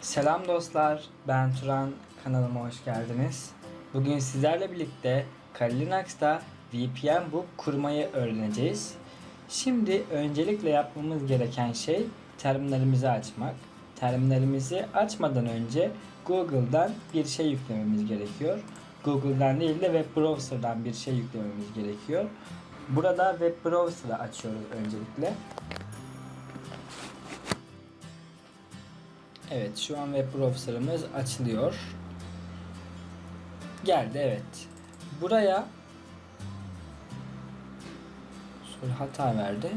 Selam dostlar, ben Turan. Kanalıma hoş geldiniz. Bugün sizlerle birlikte Kali Linux'ta VPN Book kurmayı öğreneceğiz. Şimdi öncelikle yapmamız gereken şey terminalimizi açmak. Terminalimizi açmadan önce Google'dan bir şey yüklememiz gerekiyor. Google'dan değil de web browser'dan bir şey yüklememiz gerekiyor. Burada web browser'ı açıyoruz öncelikle. Evet şu an web browser'ımız açılıyor. Geldi evet. Buraya Sonra hata verdi.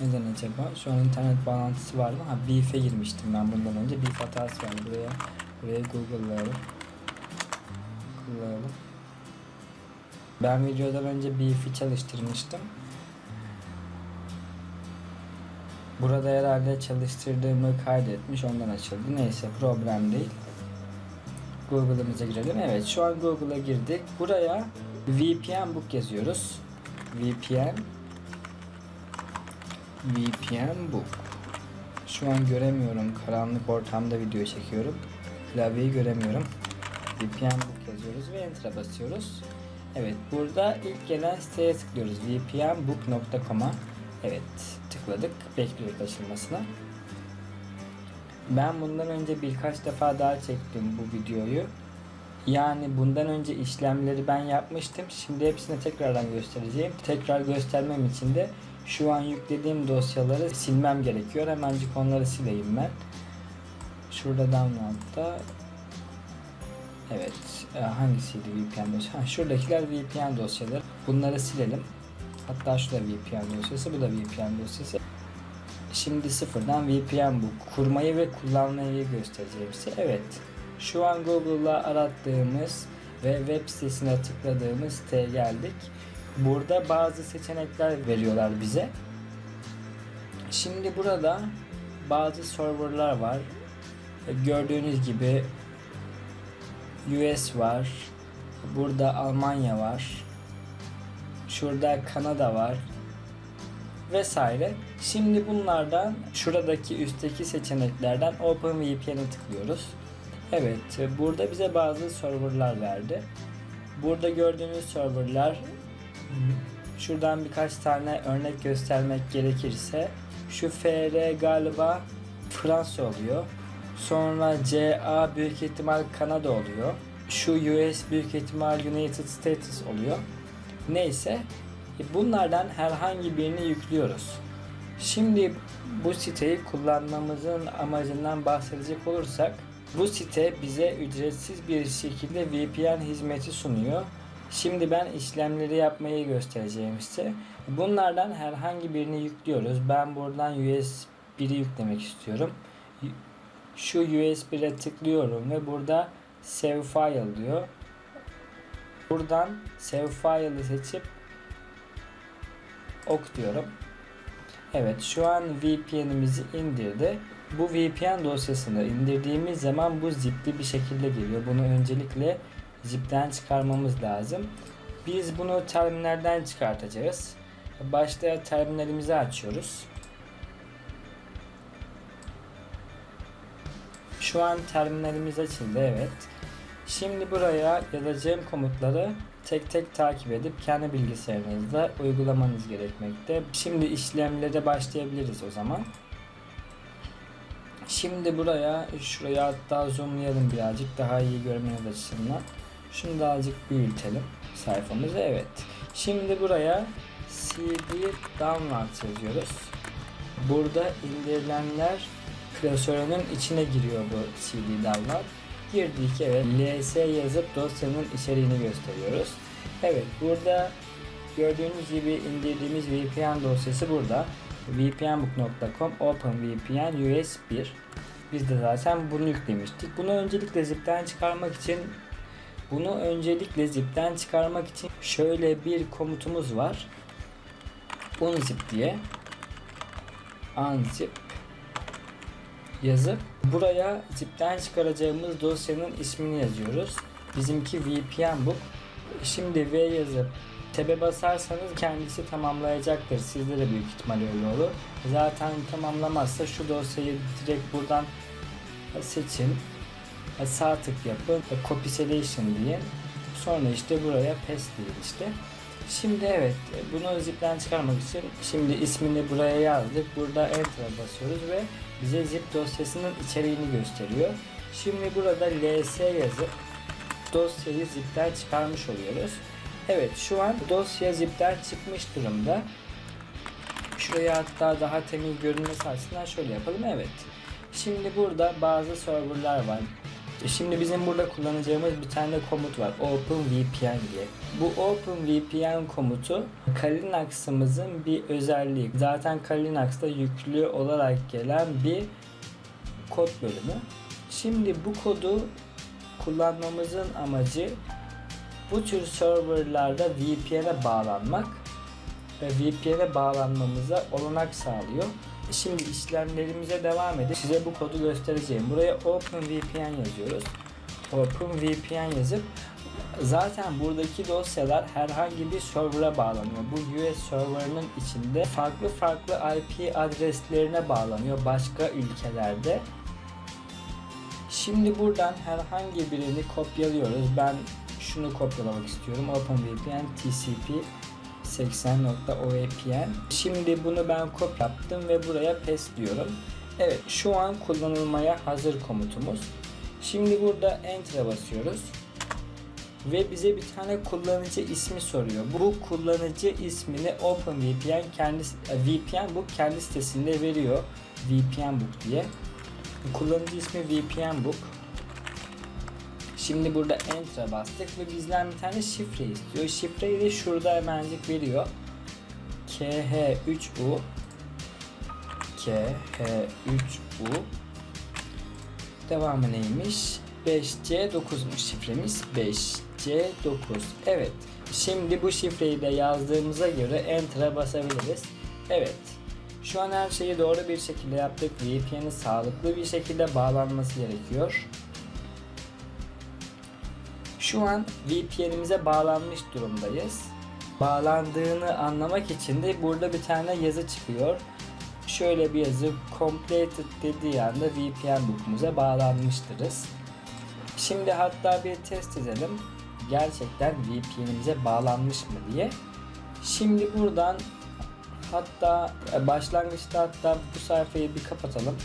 Neden acaba? Şu an internet bağlantısı var mı? Ha Beef'e girmiştim ben bundan önce. Beef hatası var. Buraya buraya Google'layalım. Google'layalım. Ben videodan önce Beef'i çalıştırmıştım. Burada herhalde çalıştırdığımı kaydetmiş ondan açıldı. Neyse problem değil. Google'ımıza girelim. Evet şu an Google'a girdik. Buraya VPN book yazıyoruz. VPN VPN book. Şu an göremiyorum. Karanlık ortamda video çekiyorum. Klavyeyi göremiyorum. VPN book yazıyoruz ve enter'a basıyoruz. Evet burada ilk gelen siteye tıklıyoruz. vpnbook.com'a Evet tıkladık. Bekliyoruz açılmasına. Ben bundan önce birkaç defa daha çektim bu videoyu. Yani bundan önce işlemleri ben yapmıştım. Şimdi hepsini tekrardan göstereceğim. Tekrar göstermem için de şu an yüklediğim dosyaları silmem gerekiyor. Hemencik onları sileyim ben. Şurada download'da Evet. e, Hangisiydi VPN dosyası? Ha, şuradakiler VPN dosyaları. Bunları silelim. Hatta şu da VPN dosyası, bu da VPN dosyası. Şimdi sıfırdan VPN bu. Kurmayı ve kullanmayı göstereceğim size. Evet. Şu an Google'la arattığımız ve web sitesine tıkladığımız siteye geldik. Burada bazı seçenekler veriyorlar bize. Şimdi burada bazı serverlar var. Gördüğünüz gibi US var. Burada Almanya var. Şurada Kanada var. Vesaire. Şimdi bunlardan şuradaki üstteki seçeneklerden OpenVPN'e tıklıyoruz. Evet, burada bize bazı serverlar verdi. Burada gördüğünüz serverlar şuradan birkaç tane örnek göstermek gerekirse şu FR galiba Fransa oluyor. Sonra CA büyük ihtimal Kanada oluyor. Şu US büyük ihtimal United States oluyor. Neyse e, bunlardan herhangi birini yüklüyoruz. Şimdi bu siteyi kullanmamızın amacından bahsedecek olursak bu site bize ücretsiz bir şekilde VPN hizmeti sunuyor. Şimdi ben işlemleri yapmayı göstereceğim size. Bunlardan herhangi birini yüklüyoruz. Ben buradan US1'i yüklemek istiyorum. Şu US1'e tıklıyorum ve burada Save File diyor. Buradan Save File'ı seçip ok diyorum. Evet şu an VPN'imizi indirdi. Bu VPN dosyasını indirdiğimiz zaman bu zipli bir şekilde geliyor. Bunu öncelikle zipten çıkarmamız lazım. Biz bunu terminalden çıkartacağız. Başta terminalimizi açıyoruz. Şu an terminalimiz açıldı evet. Şimdi buraya yazacağım komutları tek tek takip edip kendi bilgisayarınızda uygulamanız gerekmekte. Şimdi işlemlere başlayabiliriz o zaman. Şimdi buraya şuraya hatta zoomlayalım birazcık daha iyi görmeniz açısından. Şunu da azıcık büyütelim sayfamızı. Evet. Şimdi buraya CD download yazıyoruz. Burada indirilenler klasörünün içine giriyor bu CD download. Girdik evet. ls yazıp dosyanın içeriğini gösteriyoruz. Evet burada gördüğünüz gibi indirdiğimiz VPN dosyası burada. vpnbook.com OpenVPN US 1 biz de zaten bunu yüklemiştik. Bunu öncelikle zipten çıkarmak için bunu öncelikle zipten çıkarmak için şöyle bir komutumuz var. unzip diye unzip yazıp buraya zipten çıkaracağımız dosyanın ismini yazıyoruz. Bizimki VPN book. Şimdi V yazıp Tab'e basarsanız kendisi tamamlayacaktır. Sizde de büyük ihtimal öyle olur. Zaten tamamlamazsa şu dosyayı direkt buradan seçin. Sağ tık yapın. Copy selection deyin. Sonra işte buraya paste deyin işte. Şimdi evet bunu zipten çıkarmak için şimdi ismini buraya yazdık. Burada enter'a basıyoruz ve bize zip dosyasının içeriğini gösteriyor. Şimdi burada ls yazıp dosyayı zipten çıkarmış oluyoruz. Evet şu an dosya zipten çıkmış durumda. Şuraya hatta daha temiz görünmesi açısından şöyle yapalım. Evet. Şimdi burada bazı serverlar var. Şimdi bizim burada kullanacağımız bir tane komut var. OpenVPN diye. Bu OpenVPN komutu Kalinux'ımızın bir özelliği. Zaten Kalinux'ta yüklü olarak gelen bir kod bölümü. Şimdi bu kodu kullanmamızın amacı bu tür serverlarda VPN'e bağlanmak ve VPN'e bağlanmamıza olanak sağlıyor. Şimdi işlemlerimize devam edip size bu kodu göstereceğim. Buraya OpenVPN yazıyoruz. OpenVPN yazıp zaten buradaki dosyalar herhangi bir server'a bağlanıyor. Bu US server'ının içinde farklı farklı IP adreslerine bağlanıyor başka ülkelerde. Şimdi buradan herhangi birini kopyalıyoruz. Ben şunu kopyalamak istiyorum. OpenVPN TCP 80.oepn. Şimdi bunu ben kop yaptım ve buraya paste diyorum. Evet şu an kullanılmaya hazır komutumuz. Şimdi burada enter'a basıyoruz. Ve bize bir tane kullanıcı ismi soruyor. Bu kullanıcı ismini OpenVPN kendi e, VPN bu kendi sitesinde veriyor. VPN Book diye. Kullanıcı ismi VPN Book. Şimdi burada Enter'a bastık ve bizden bir tane şifre istiyor. Şifreyi de şurada hemencik veriyor. KH3U KH3U Devamı neymiş? 5C9'muş şifremiz. 5C9. Evet. Şimdi bu şifreyi de yazdığımıza göre Enter'a basabiliriz. Evet. Şu an her şeyi doğru bir şekilde yaptık. VPN'i sağlıklı bir şekilde bağlanması gerekiyor. Şu an VPN'imize bağlanmış durumdayız. Bağlandığını anlamak için de burada bir tane yazı çıkıyor. Şöyle bir yazı completed dediği anda VPN book'umuza bağlanmıştırız. Şimdi hatta bir test edelim. Gerçekten VPN'imize bağlanmış mı diye. Şimdi buradan hatta e, başlangıçta hatta bu sayfayı bir kapatalım.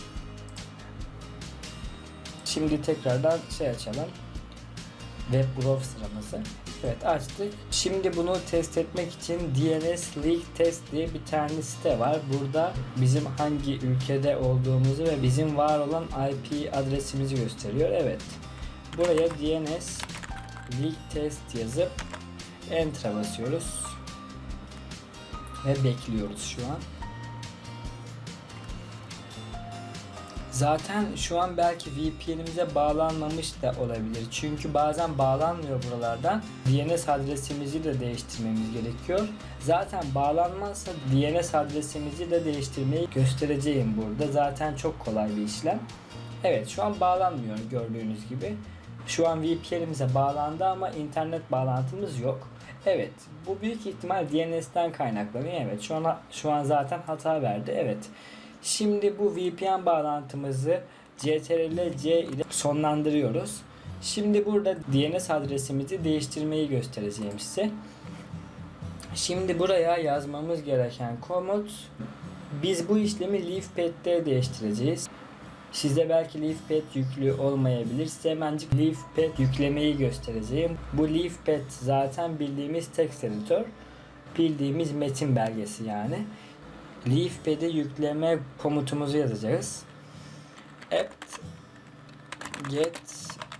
Şimdi tekrardan şey açalım web browser'ımızı. Evet açtık. Şimdi bunu test etmek için DNS Leak Test diye bir tane site var. Burada bizim hangi ülkede olduğumuzu ve bizim var olan IP adresimizi gösteriyor. Evet. Buraya DNS Leak Test yazıp Enter'a basıyoruz. Ve bekliyoruz şu an. Zaten şu an belki VPN'imize bağlanmamış da olabilir. Çünkü bazen bağlanmıyor buralardan. DNS adresimizi de değiştirmemiz gerekiyor. Zaten bağlanmazsa DNS adresimizi de değiştirmeyi göstereceğim burada. Zaten çok kolay bir işlem. Evet şu an bağlanmıyor gördüğünüz gibi. Şu an VPN'imize bağlandı ama internet bağlantımız yok. Evet, bu büyük ihtimal DNS'ten kaynaklanıyor. Evet, şu an şu an zaten hata verdi. Evet. Şimdi bu VPN bağlantımızı CTRL-C ile sonlandırıyoruz. Şimdi burada DNS adresimizi değiştirmeyi göstereceğim size. Şimdi buraya yazmamız gereken komut biz bu işlemi LeafPad'de değiştireceğiz. Sizde belki LeafPad yüklü olmayabilir. Size hemencik LeafPad yüklemeyi göstereceğim. Bu LeafPad zaten bildiğimiz text editör. Bildiğimiz metin belgesi yani. LeafPad'e yükleme komutumuzu yazacağız. apt get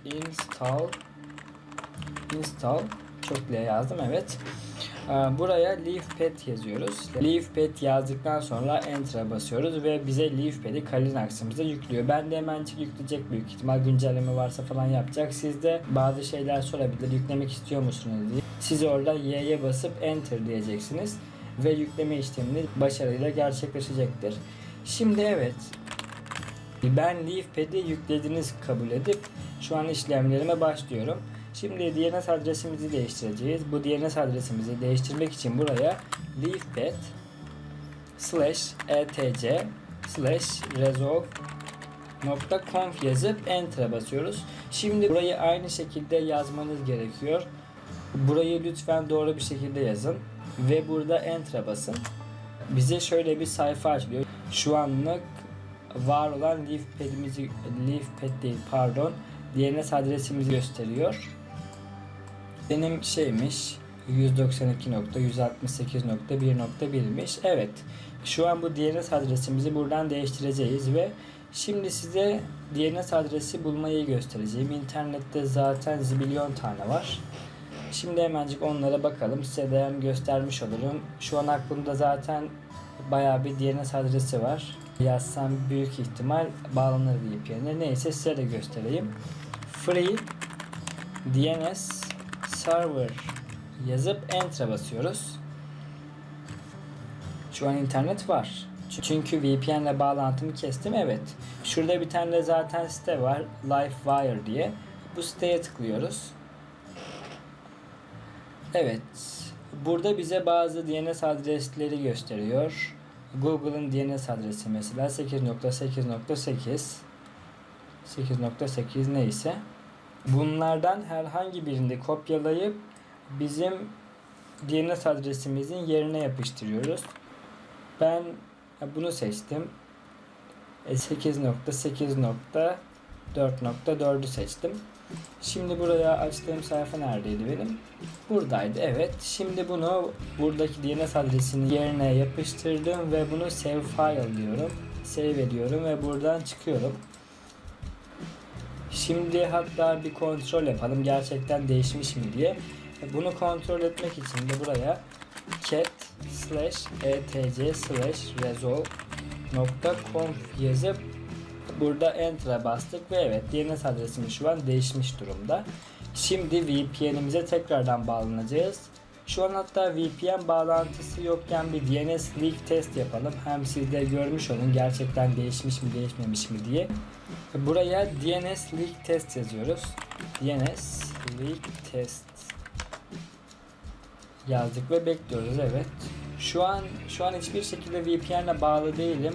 install install çok L yazdım evet. Buraya LeafPad yazıyoruz. LeafPad yazdıktan sonra Enter'a basıyoruz ve bize LeafPad'i Kalinux'ımıza yüklüyor. Ben de hemencik yükleyecek büyük ihtimal güncelleme varsa falan yapacak. Siz de bazı şeyler sorabilir. Yüklemek istiyor musunuz diye. Siz orada Y'ye basıp Enter diyeceksiniz ve yükleme işlemini başarıyla gerçekleşecektir. Şimdi evet ben LeafPad'i yüklediniz kabul edip şu an işlemlerime başlıyorum. Şimdi DNS adresimizi değiştireceğiz. Bu DNS adresimizi değiştirmek için buraya leafpad slash etc slash resolve .conf yazıp enter'a basıyoruz. Şimdi burayı aynı şekilde yazmanız gerekiyor. Burayı lütfen doğru bir şekilde yazın ve burada enter'a basın. Bize şöyle bir sayfa açılıyor. Şu anlık var olan leafpad'imizi leafpad değil pardon DNS adresimizi gösteriyor. Benim şeymiş 192.168.1.1'miş. Evet. Şu an bu DNS adresimizi buradan değiştireceğiz ve şimdi size DNS adresi bulmayı göstereceğim. İnternette zaten zibilyon tane var. Şimdi hemencik onlara bakalım. Size de hem göstermiş olurum. Şu an aklımda zaten bayağı bir DNS adresi var. Yazsam büyük ihtimal bağlanır VPN'e. Neyse size de göstereyim. Free DNS server yazıp enter'a basıyoruz. Şu an internet var. Çünkü VPN ile bağlantımı kestim. Evet. Şurada bir tane de zaten site var. Livewire diye. Bu siteye tıklıyoruz. Evet. Burada bize bazı DNS adresleri gösteriyor. Google'ın DNS adresi mesela 8.8.8 8.8 neyse bunlardan herhangi birini kopyalayıp bizim DNS adresimizin yerine yapıştırıyoruz. Ben bunu seçtim. E, 8.8. 4.4'ü seçtim. Şimdi buraya açtığım sayfa neredeydi benim? Buradaydı evet. Şimdi bunu buradaki DNS adresinin yerine yapıştırdım ve bunu save file diyorum. Save ediyorum ve buradan çıkıyorum. Şimdi hatta bir kontrol yapalım gerçekten değişmiş mi diye. Bunu kontrol etmek için de buraya cat slash etc slash resolve yazıp burada enter'a bastık ve evet DNS adresimiz şu an değişmiş durumda. Şimdi VPN'imize tekrardan bağlanacağız. Şu an hatta VPN bağlantısı yokken bir DNS leak test yapalım. Hem siz de görmüş olun gerçekten değişmiş mi değişmemiş mi diye. Buraya DNS leak test yazıyoruz. DNS leak test yazdık ve bekliyoruz evet. Şu an şu an hiçbir şekilde VPN ile bağlı değilim.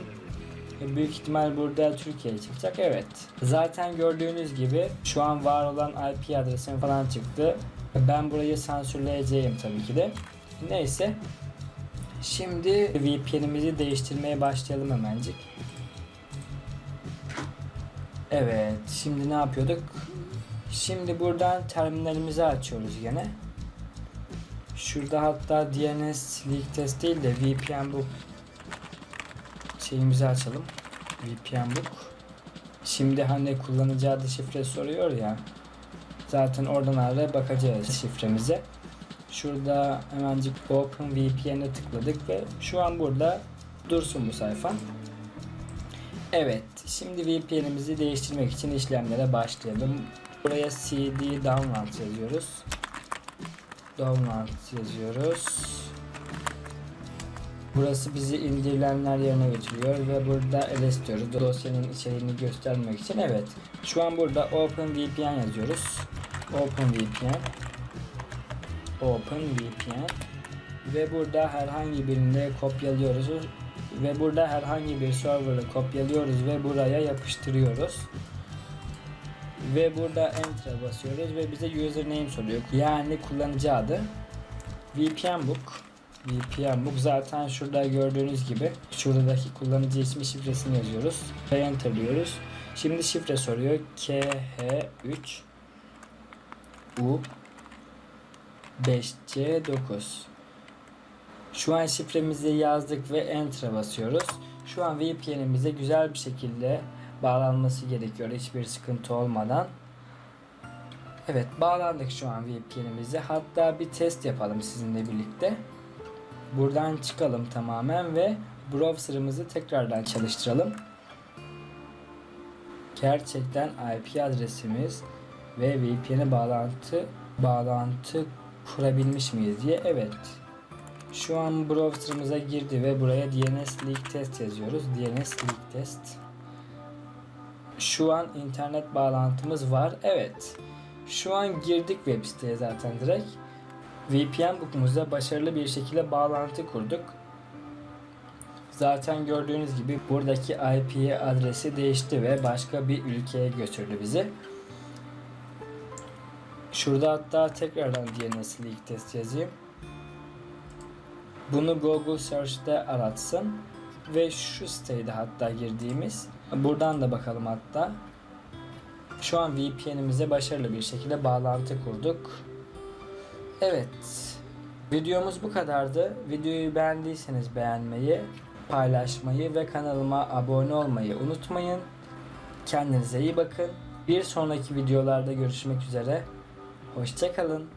E, Büyük ihtimal burada Türkiye çıkacak. Evet. Zaten gördüğünüz gibi şu an var olan IP adresim falan çıktı. Ben burayı sansürleyeceğim tabii ki de. Neyse. Şimdi VPN'imizi değiştirmeye başlayalım hemencik. Evet. Şimdi ne yapıyorduk? Şimdi buradan terminalimizi açıyoruz gene. Şurada hatta DNS leak test değil de VPN book şeyimizi açalım. VPN book. Şimdi hani kullanıcı adı şifre soruyor ya. Zaten oradan araya bakacağız şifremize. Şurada hemencik Open VPN'e tıkladık ve şu an burada dursun bu sayfa. Evet, şimdi VPN'imizi değiştirmek için işlemlere başlayalım. Buraya cd download yazıyoruz. Download yazıyoruz. Burası bizi indirilenler yerine götürüyor ve burada ls. Dosyanın içeriğini göstermek için. Evet. Şu an burada OpenVPN yazıyoruz. OpenVPN OpenVPN ve burada herhangi birinde kopyalıyoruz ve burada herhangi bir server'ı kopyalıyoruz ve buraya yapıştırıyoruz. Ve burada enter basıyoruz ve bize username soruyor. Yani kullanıcı adı. VPN book. VPN book zaten şurada gördüğünüz gibi şuradaki kullanıcı ismi şifresini yazıyoruz. Ve enter diyoruz. Şimdi şifre soruyor. KH3 U 5C9 Şu an şifremizi yazdık ve enter'a basıyoruz. Şu an VPN'imize güzel bir şekilde bağlanması gerekiyor hiçbir sıkıntı olmadan. Evet bağlandık şu an VPN'imize. Hatta bir test yapalım sizinle birlikte. Buradan çıkalım tamamen ve browser'ımızı tekrardan çalıştıralım. Gerçekten IP adresimiz ve VPN'e bağlantı bağlantı kurabilmiş miyiz diye evet. Şu an browser'ımıza girdi ve buraya DNS leak test yazıyoruz. DNS leak test. Şu an internet bağlantımız var. Evet. Şu an girdik web siteye zaten direkt. VPN book'umuza başarılı bir şekilde bağlantı kurduk. Zaten gördüğünüz gibi buradaki IP adresi değişti ve başka bir ülkeye götürdü bizi. Şurada hatta tekrardan DNS ilk test yazayım. Bunu Google Search'te aratsın ve şu siteydi hatta girdiğimiz. Buradan da bakalım hatta. Şu an VPN'imize başarılı bir şekilde bağlantı kurduk. Evet. Videomuz bu kadardı. Videoyu beğendiyseniz beğenmeyi, paylaşmayı ve kanalıma abone olmayı unutmayın. Kendinize iyi bakın. Bir sonraki videolarda görüşmek üzere. Hoşçakalın.